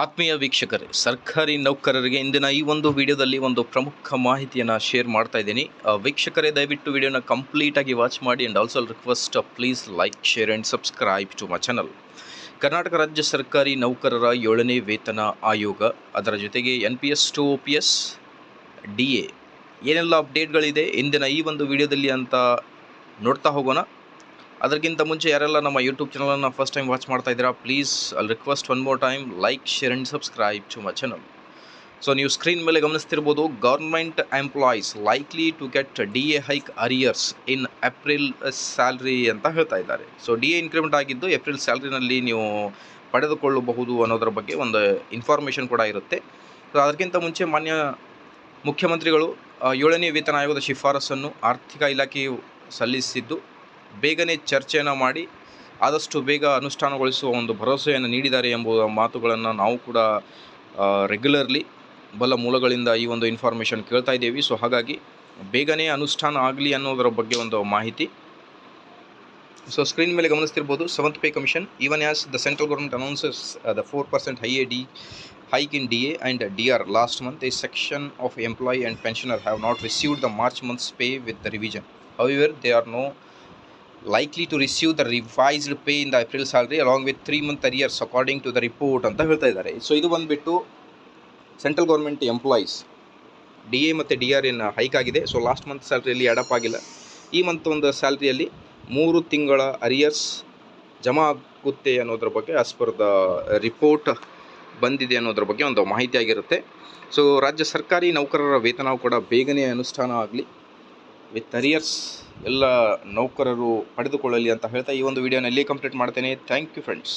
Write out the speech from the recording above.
ಆತ್ಮೀಯ ವೀಕ್ಷಕರೇ, ಸರ್ಕಾರಿ ನೌಕರರಿಗೆ ಇಂದಿನ ಈ ಒಂದು ವಿಡಿಯೋದಲ್ಲಿ ಒಂದು ಪ್ರಮುಖ ಮಾಹಿತಿಯನ್ನು ಶೇರ್ ಮಾಡ್ತಾ ಇದ್ದೀನಿ. ವೀಕ್ಷಕರೇ, ದಯವಿಟ್ಟು ವಿಡಿಯೋನ ಕಂಪ್ಲೀಟಾಗಿ ವಾಚ್ ಮಾಡಿ and also request please like share and subscribe to my channel Karnataka ರಾಜ್ಯ ಸರ್ಕಾರಿ ನೌಕರರ ಏಳನೇ ವೇತನ ಆಯೋಗ, ಅದರ ಜೊತೆಗೆ N P S to O P S D A ಏನೆಲ್ಲ ಅಪ್ಡೇಟ್ಗಳಿದೆ ಇಂದಿನ ಈ ಒಂದು ವಿಡಿಯೋದಲ್ಲಿ ಅಂತ ನೋಡ್ತಾ ಹೋಗೋಣ. ಅದಕ್ಕಿಂತ ಮುಂಚೆ ಯಾರೆಲ್ಲ ನಮ್ಮ ಯೂಟ್ಯೂಬ್ ಚಾನಲನ್ನು ಫಸ್ಟ್ ಟೈಮ್ ವಾಚ್ ಮಾಡ್ತಾ ಇದ್ದೀರಾ ಪ್ಲೀಸ್ ಅಲ್ಲಿ request one more time like share and subscribe to my channel so ನೀವು ಸ್ಕ್ರೀನ್ ಮೇಲೆ ಗಮನಿಸ್ತಿರ್ಬೋದು government employees likely to get D A hike arrears in April salary ಅಂತ ಹೇಳ್ತಾ ಇದ್ದಾರೆ. ಸೊ ಡಿ ಎ ಇನ್ಕ್ರಿಮೆಂಟ್ ಆಗಿದ್ದು April ಸ್ಯಾಲ್ರಿನಲ್ಲಿ ನೀವು ಪಡೆದುಕೊಳ್ಳಬಹುದು ಅನ್ನೋದರ ಬಗ್ಗೆ ಒಂದು ಇನ್ಫಾರ್ಮೇಷನ್ ಕೂಡ ಇರುತ್ತೆ. ಸೊ ಅದಕ್ಕಿಂತ ಮುಂಚೆ ಮಾನ್ಯ ಮುಖ್ಯಮಂತ್ರಿಗಳು ಏಳನೇ ವೇತನ ಆಯೋಗದ ಶಿಫಾರಸನ್ನು ಆರ್ಥಿಕ ಇಲಾಖೆಯು ಸಲ್ಲಿಸಿದ್ದು ಬೇಗನೆ ಚರ್ಚೆಯನ್ನು ಮಾಡಿ ಆದಷ್ಟು ಬೇಗ ಅನುಷ್ಠಾನಗೊಳಿಸುವ ಒಂದು ಭರವಸೆಯನ್ನು ನೀಡಿದ್ದಾರೆ ಎಂಬುವ ಮಾತುಗಳನ್ನು ನಾವು ಕೂಡ ರೆಗ್ಯುಲರ್ಲಿ ಬಲ ಮೂಲಗಳಿಂದ ಈ ಒಂದು ಇನ್ಫಾರ್ಮೇಷನ್ ಕೇಳ್ತಾ ಇದ್ದೀವಿ. ಸೊ ಹಾಗಾಗಿ ಬೇಗನೆ ಅನುಷ್ಠಾನ ಆಗಲಿ ಅನ್ನೋದರ ಬಗ್ಗೆ ಒಂದು ಮಾಹಿತಿ. ಸೊ ಸ್ಕ್ರೀನ್ ಮೇಲೆ ಗಮನಿಸ್ತಿರ್ಬೋದು seventh pay commission even as the central government announces the four percent high A D hike in D A and D R last month a section of employee and pensioner have not received the March months pay with the revision however they are no likely to receive the revised pay in the April salary along with three month arrears according to the report ಅಂತ ಹೇಳ್ತಾ ಇದ್ದಾರೆ. So ಇದು ಬಂದುಬಿಟ್ಟು central government employees D A ಮತ್ತು D R N hike ಆಗಿದೆ. So last month ಸ್ಯಾಲ್ರಿಯಲ್ಲಿ add up ಆಗಿಲ್ಲ. ಈ ಮಂತ್ ಒಂದು ಸ್ಯಾಲ್ರಿಯಲ್ಲಿ ಮೂರು ತಿಂಗಳ ಅರಿಯರ್ಸ್ ಜಮಾ ಆಗುತ್ತೆ ಅನ್ನೋದ್ರ ಬಗ್ಗೆ ಆಸ್ ರಿಪೋರ್ಟ್ ಬಂದಿದೆ ಅನ್ನೋದ್ರ ಬಗ್ಗೆ ಒಂದು ಮಾಹಿತಿ ಆಗಿರುತ್ತೆ. ಸೊ ರಾಜ್ಯ ಸರ್ಕಾರಿ ನೌಕರರ ವೇತನವು ಕೂಡ ಬೇಗನೆ ಅನುಷ್ಠಾನ ಆಗಲಿ. ವಿತ್ ಅರಿಯರ್ಸ್ ಎಲ್ಲ ನೌಕರರು ಪಡೆದುಕೊಳ್ಳಲಿ ಅಂತ ಹೇಳ್ತಾ ಈ ಒಂದು ವಿಡಿಯೋನ ಇಲ್ಲಿ ಕಂಪ್ಲೀಟ್ ಮಾಡ್ತೇನೆ. Thank you friends